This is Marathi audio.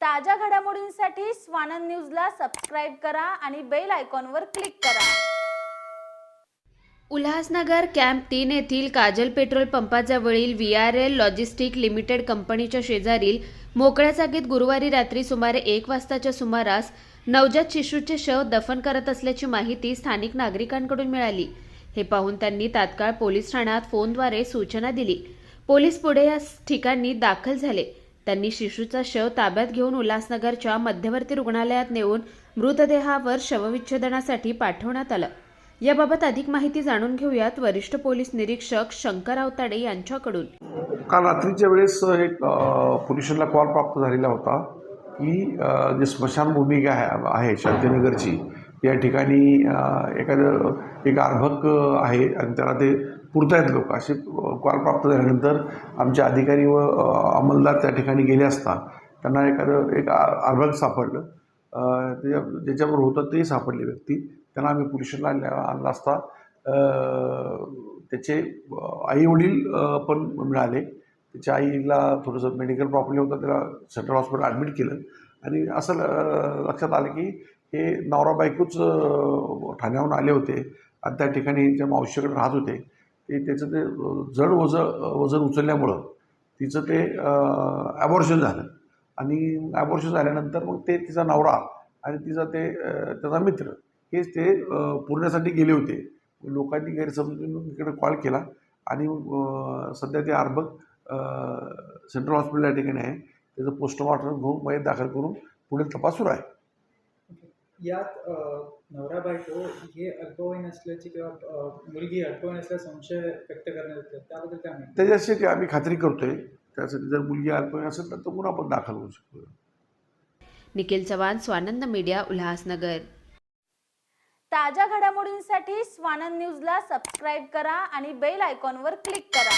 ताज्या घडामोडींसाठी स्वानंद न्यूजला सबस्क्राईब करा आणि बेल आयकॉनवर क्लिक करा. उल्हासनगर कॅम्प तीन येथील Kajal petrol पंपाजवळील V R L logistic limited कंपनीच्या शेजारील मोकळ्या जागेत गुरुवारी रात्री सुमारे एक वाजताच्या सुमारास नवजात शिशूचे शव दफन करत असल्याची माहिती स्थानिक नागरिकांकडून मिळाली. हे पाहून त्यांनी तात्काळ पोलीस ठाण्यात फोनद्वारे सूचना दिली. पोलीस पुढे या ठिकाणी दाखल झाले. त्यांनी शिशूचा शव ताब्यात घेऊन उल्हासनगरच्या मध्यवर्ती रुग्णालयात नेऊन मृतदेहावर शवविच्छेदनासाठी पाठवण्यात आलं. याबाबत अधिक माहिती जाणून घेऊयात वरिष्ठ पोलीस निरीक्षक शंकर आवताडे यांच्याकडून. काल रात्रीच्या वेळेस एक पोलिसांना कॉल प्राप्त झालेला होता की जे स्मशानभूमी आहे आहे शांतीनगरची या ठिकाणी एखादं एक अर्भक आहे आणि त्याला ते पुरतायत लोक. असे कॉल प्राप्त झाल्यानंतर आमचे अधिकारी व अंमलदार त्या ठिकाणी गेले असता त्यांना एखादं एक आर्भक अर्भक सापडलं. त्याच्या ज्याच्यावर होतं ते सापडले व्यक्ती. त्यांना आम्ही पोलिशनला आणला असता. त्याचे आई वडील पण मिळाले. त्याच्या आईला थोडंसं मेडिकल प्रॉब्लेम होता त्याला सेंट्रल हॉस्पिटल ॲडमिट केलं. आणि असं ल- लक्षात आलं की हे नवरा बायकोच ठाण्याहून आले होते. आणि त्या ठिकाणी ज्या मावशीकडे राहत होते ते त्याचं ते जड वजन वजन उचलल्यामुळं तिचं ते ॲबॉर्शन झालं. आणि ॲबॉर्शन झाल्यानंतर मग ते तिचा नवरा आणि तिचा ते त्याचा मित्र हेच ते पुरण्यासाठी गेले होते. लोकांनी गैरसमजून इकडे कॉल केला आणि सध्या ते अर्बक सेंट्रल हॉस्पिटल या ठिकाणी आहे. त्याचं पोस्टमॉर्टम घेऊन मयत दाखल करून पुढील तपास सुरू आहे. यात नवरा बायको हे अल्पवयीन असल्याची किंवा मुलगी अल्पवयीन असल्याचा संशय व्यक्त करण्यात येतो त्याबद्दल काय माहिती त्याच्यासाठी आम्ही खात्री करतोय. त्यासाठी जर मुलगी अल्पवयीन असेल तर तो गुन्हा पण दाखल होऊ शकतो. निखिल चव्हाण स्वानंद मीडिया उल्हासनगर. ताज्या घडामोडींसाठी स्वानंद न्यूजला सबस्क्राईब करा आणि बेल आयकॉनवर क्लिक करा.